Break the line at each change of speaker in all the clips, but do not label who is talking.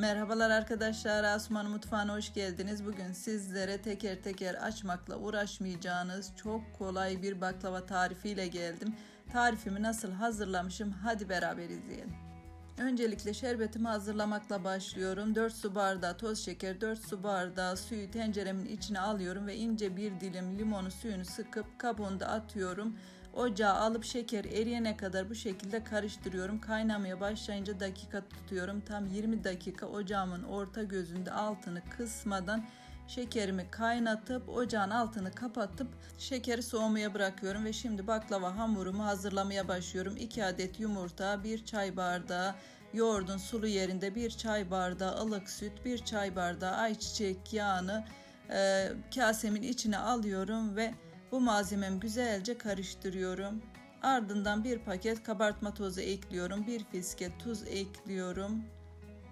Merhabalar arkadaşlar, Asuman Mutfağı'na hoş geldiniz. Bugün sizlere teker teker açmakla uğraşmayacağınız çok kolay bir baklava tarifiyle geldim. Tarifimi nasıl hazırlamışım hadi beraber izleyelim. Öncelikle şerbetimi hazırlamakla başlıyorum. 4 su bardağı toz şeker, 4 su bardağı suyu tenceremin içine alıyorum ve ince bir dilim limonu suyunu sıkıp kabuğunu atıyorum. Ocağa alıp şeker eriyene kadar bu şekilde karıştırıyorum. Kaynamaya başlayınca dakika tutuyorum. Tam 20 dakika ocağımın orta gözünde altını kısmadan şekerimi kaynatıp ocağın altını kapatıp şekeri soğumaya bırakıyorum ve şimdi baklava hamurumu hazırlamaya başlıyorum. 2 adet yumurta, 1 çay bardağı yoğurdun sulu yerinde 1 çay bardağı ılık süt, 1 çay bardağı ayçiçek yağını e, kasemin içine alıyorum ve bu malzememi güzelce karıştırıyorum. Ardından bir paket kabartma tozu ekliyorum. Bir fiske tuz ekliyorum.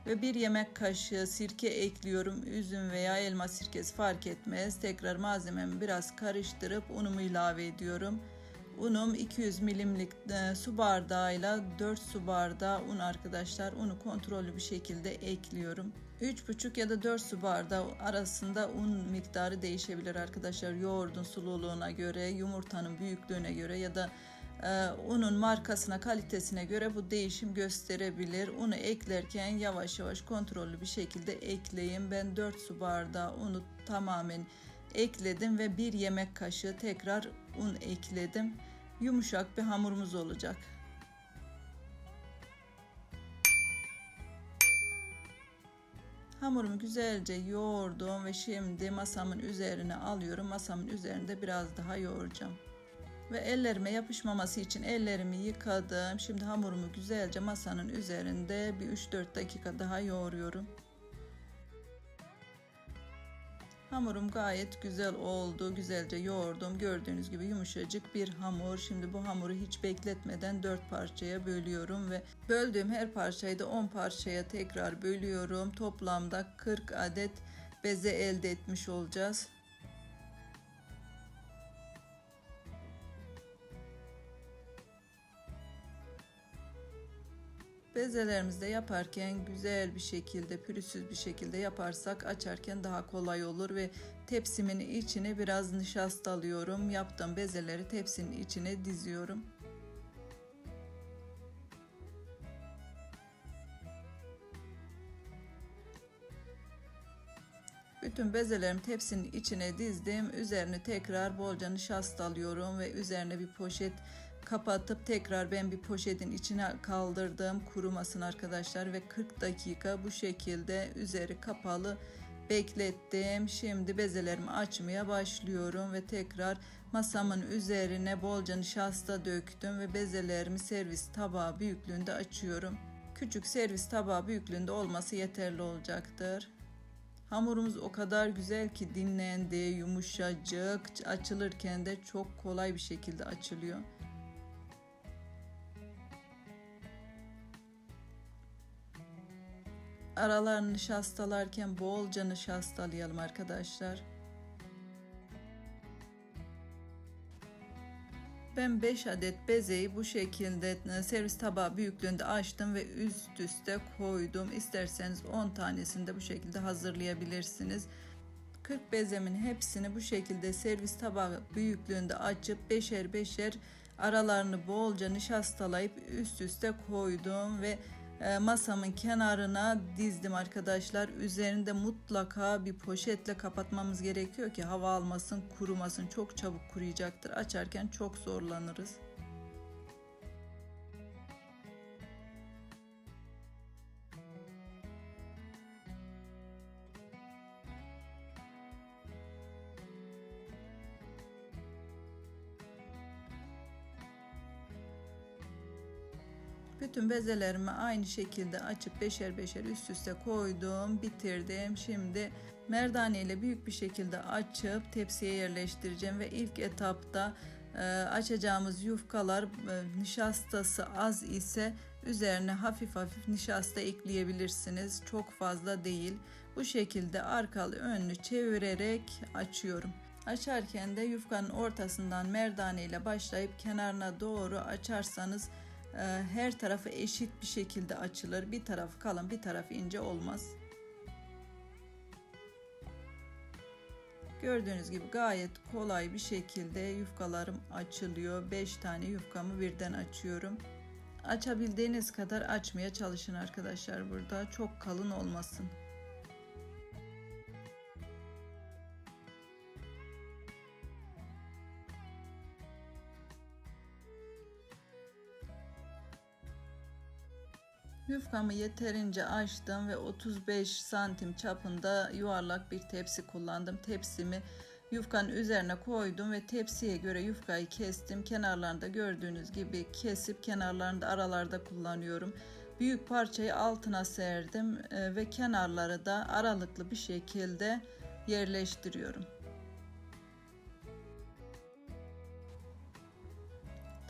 Ve bir yemek kaşığı sirke ekliyorum. Üzüm veya elma sirkesi fark etmez. Tekrar malzememi biraz karıştırıp unumu ilave ediyorum. Unum 200 milimlik e, su bardağıyla 4 su bardağı un arkadaşlar. Unu kontrollü bir şekilde ekliyorum. 3,5 ya da 4 su bardağı arasında un miktarı değişebilir arkadaşlar. Yoğurdun sululuğuna göre, yumurtanın büyüklüğüne göre ya da e, unun markasına, kalitesine göre bu değişim gösterebilir. Unu eklerken yavaş yavaş kontrollü bir şekilde ekleyin. Ben 4 su bardağı unu tamamen ekledim ve bir yemek kaşığı tekrar un ekledim. Yumuşak bir hamurumuz olacak. Hamurumu güzelce yoğurdum ve şimdi masamın üzerine alıyorum. Masamın üzerinde biraz daha yoğuracağım. Ve ellerime yapışmaması için ellerimi yıkadım. Şimdi hamurumu güzelce masanın üzerinde bir 3-4 dakika daha yoğuruyorum. Hamurum gayet güzel oldu. Güzelce yoğurdum. Gördüğünüz gibi yumuşacık bir hamur. Şimdi bu hamuru hiç bekletmeden 4 parçaya bölüyorum ve böldüğüm her parçayı da 10 parçaya tekrar bölüyorum. Toplamda 40 adet beze elde etmiş olacağız. Bezelerimizi de yaparken güzel bir şekilde, pürüzsüz bir şekilde yaparsak açarken daha kolay olur ve tepsimin içine biraz nişasta alıyorum. Yaptığım bezeleri tepsinin içine diziyorum. Bütün bezelerimi tepsinin içine dizdim. Üzerine tekrar bolca nişasta alıyorum ve üzerine bir poşet kapatıp tekrar ben bir poşetin içine kaldırdım kurumasın arkadaşlar ve 40 dakika bu şekilde üzeri kapalı beklettim. Şimdi bezelerimi açmaya başlıyorum ve tekrar masamın üzerine bolca nişasta döktüm ve bezelerimi servis tabağı büyüklüğünde açıyorum. Küçük servis tabağı büyüklüğünde olması yeterli olacaktır. Hamurumuz o kadar güzel ki dinlendi, yumuşacık, açılırken de çok kolay bir şekilde açılıyor. Aralarını nişastalarken bolca nişastalayalım arkadaşlar. Ben 5 adet bezeyi bu şekilde e, servis tabağı büyüklüğünde açtım ve üst üste koydum. İsterseniz 10 tanesini de bu şekilde hazırlayabilirsiniz. 40 bezemin hepsini bu şekilde servis tabağı büyüklüğünde açıp beşer beşer aralarını bolca nişastalayıp üst üste koydum ve masamın kenarına dizdim arkadaşlar. Üzerinde mutlaka bir poşetle kapatmamız gerekiyor ki hava almasın, kurumasın. Çok çabuk kuruyacaktır. Açarken çok zorlanırız. Bütün bezelerimi aynı şekilde açıp beşer beşer üst üste koydum, bitirdim. Şimdi merdane ile büyük bir şekilde açıp tepsiye yerleştireceğim ve ilk etapta e, açacağımız yufkalar e, nişastası az ise üzerine hafif hafif nişasta ekleyebilirsiniz. Çok fazla değil. Bu şekilde arkalı önlü çevirerek açıyorum. Açarken de yufkanın ortasından merdane ile başlayıp kenarına doğru açarsanız her tarafı eşit bir şekilde açılır. Bir tarafı kalın bir tarafı ince olmaz. Gördüğünüz gibi gayet kolay bir şekilde yufkalarım açılıyor. 5 tane yufkamı birden açıyorum. Açabildiğiniz kadar açmaya çalışın arkadaşlar burada. Çok kalın olmasın. Yufkamı yeterince açtım ve 35 santim çapında yuvarlak bir tepsi kullandım. Tepsimi yufkanın üzerine koydum ve tepsiye göre yufkayı kestim. Kenarlarında gördüğünüz gibi kesip kenarlarında aralarda kullanıyorum. Büyük parçayı altına serdim e, ve kenarları da aralıklı bir şekilde yerleştiriyorum.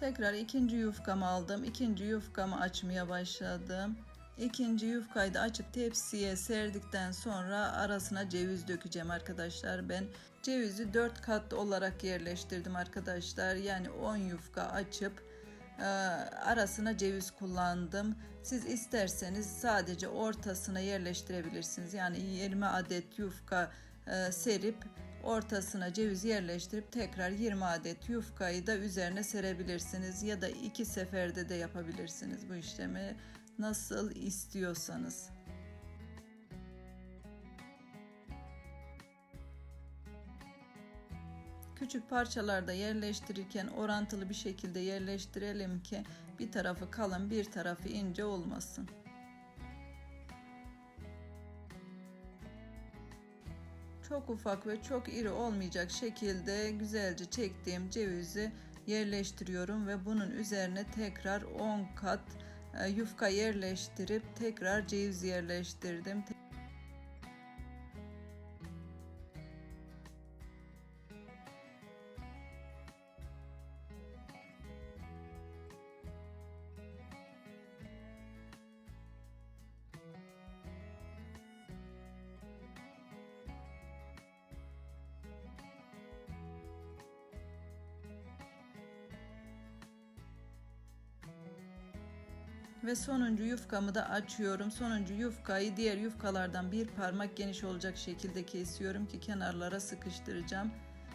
Tekrar ikinci yufkamı aldım. İkinci yufkamı açmaya başladım. İkinci yufkayı da açıp tepsiye serdikten sonra arasına ceviz dökeceğim arkadaşlar. Ben cevizi 4 kat olarak yerleştirdim arkadaşlar. Yani 10 yufka açıp e, arasına ceviz kullandım. Siz isterseniz sadece ortasına yerleştirebilirsiniz. Yani 20 adet yufka e, serip ortasına ceviz yerleştirip tekrar 20 adet yufkayı da üzerine serebilirsiniz ya da iki seferde de yapabilirsiniz bu işlemi nasıl istiyorsanız. Küçük parçalarda yerleştirirken orantılı bir şekilde yerleştirelim ki bir tarafı kalın bir tarafı ince olmasın. Çok ufak ve çok iri olmayacak şekilde güzelce çektiğim cevizi yerleştiriyorum ve bunun üzerine tekrar 10 kat e, yufka yerleştirip tekrar ceviz yerleştirdim. Ve sonuncu yufkamı da açıyorum. Sonuncu yufkayı diğer yufkalardan bir parmak geniş olacak şekilde kesiyorum ki kenarlara sıkıştıracağım.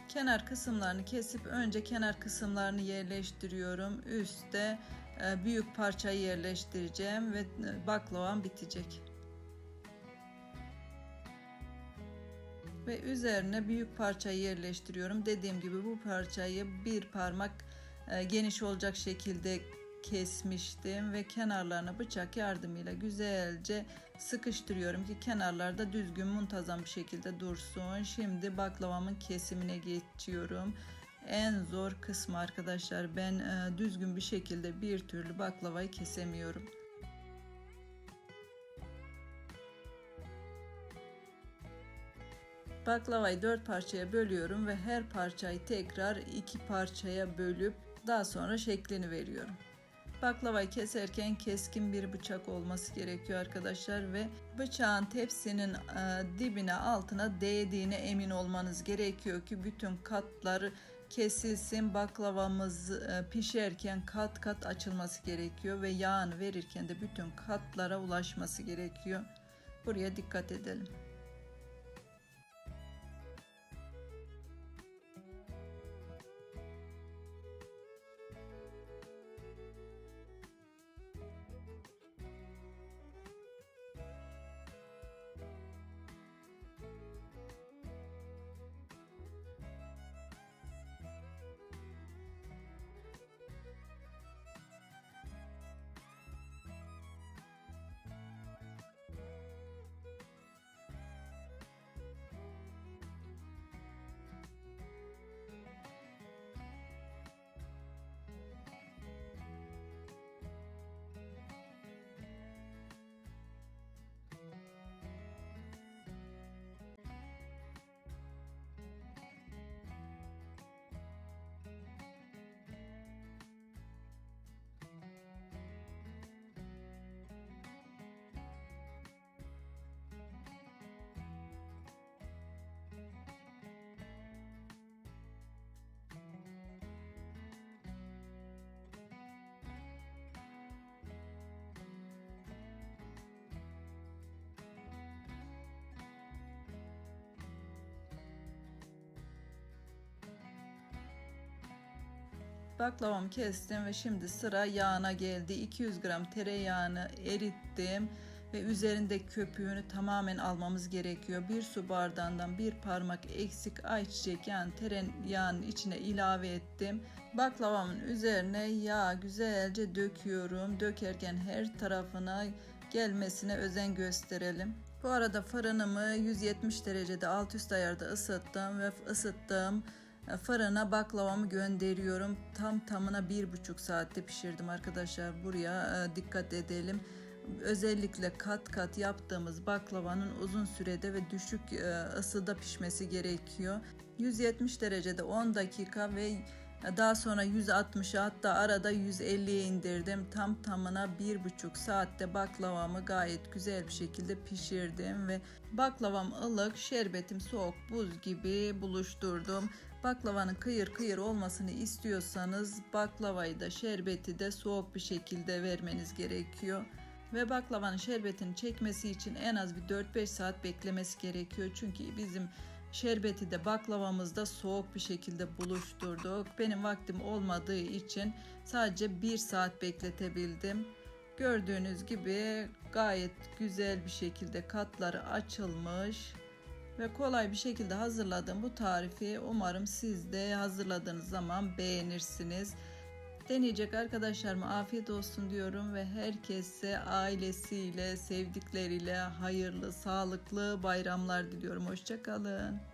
Kenar kısımlarını kesip önce kenar kısımlarını yerleştiriyorum. Üste e, büyük parçayı yerleştireceğim ve e, baklavam bitecek. Ve üzerine büyük parçayı yerleştiriyorum. Dediğim gibi bu parçayı bir parmak e, geniş olacak şekilde kesmiştim ve kenarlarına bıçak yardımıyla güzelce sıkıştırıyorum ki kenarlarda düzgün muntazam bir şekilde dursun. Şimdi baklavamın kesimine geçiyorum. En zor kısmı arkadaşlar ben e, düzgün bir şekilde bir türlü baklavayı kesemiyorum. Baklavayı dört parçaya bölüyorum ve her parçayı tekrar iki parçaya bölüp daha sonra şeklini veriyorum. Baklavayı keserken keskin bir bıçak olması gerekiyor arkadaşlar ve bıçağın tepsinin e, dibine altına değdiğine emin olmanız gerekiyor ki bütün katları kesilsin. Baklavamız e, pişerken kat kat açılması gerekiyor ve yağını verirken de bütün katlara ulaşması gerekiyor. Buraya dikkat edelim. Baklavamı kestim ve şimdi sıra yağına geldi. 200 gram tereyağını erittim ve üzerinde köpüğünü tamamen almamız gerekiyor. Bir su bardağından bir parmak eksik ayçiçek yani tereyağının içine ilave ettim. Baklavamın üzerine yağ güzelce döküyorum. Dökerken her tarafına gelmesine özen gösterelim. Bu arada fırınımı 170 derecede alt üst ayarda ısıttım ve ısıttığım fırına baklavamı gönderiyorum. Tam tamına bir buçuk saatte pişirdim arkadaşlar. Buraya e, dikkat edelim. Özellikle kat kat yaptığımız baklavanın uzun sürede ve düşük e, ısıda pişmesi gerekiyor. 170 derecede 10 dakika ve daha sonra 160'a hatta arada 150'ye indirdim. Tam tamına bir buçuk saatte baklavamı gayet güzel bir şekilde pişirdim ve baklavam ılık, şerbetim soğuk buz gibi buluşturdum. Baklavanın kıyır kıyır olmasını istiyorsanız baklavayı da şerbeti de soğuk bir şekilde vermeniz gerekiyor. Ve baklavanın şerbetini çekmesi için en az bir 4-5 saat beklemesi gerekiyor. Çünkü bizim Şerbeti de baklavamızda soğuk bir şekilde buluşturduk. Benim vaktim olmadığı için sadece bir saat bekletebildim. Gördüğünüz gibi gayet güzel bir şekilde katları açılmış ve kolay bir şekilde hazırladım bu tarifi. Umarım siz de hazırladığınız zaman beğenirsiniz. Deneyecek arkadaşlarıma afiyet olsun diyorum ve herkese ailesiyle, sevdikleriyle hayırlı, sağlıklı bayramlar diliyorum. Hoşçakalın.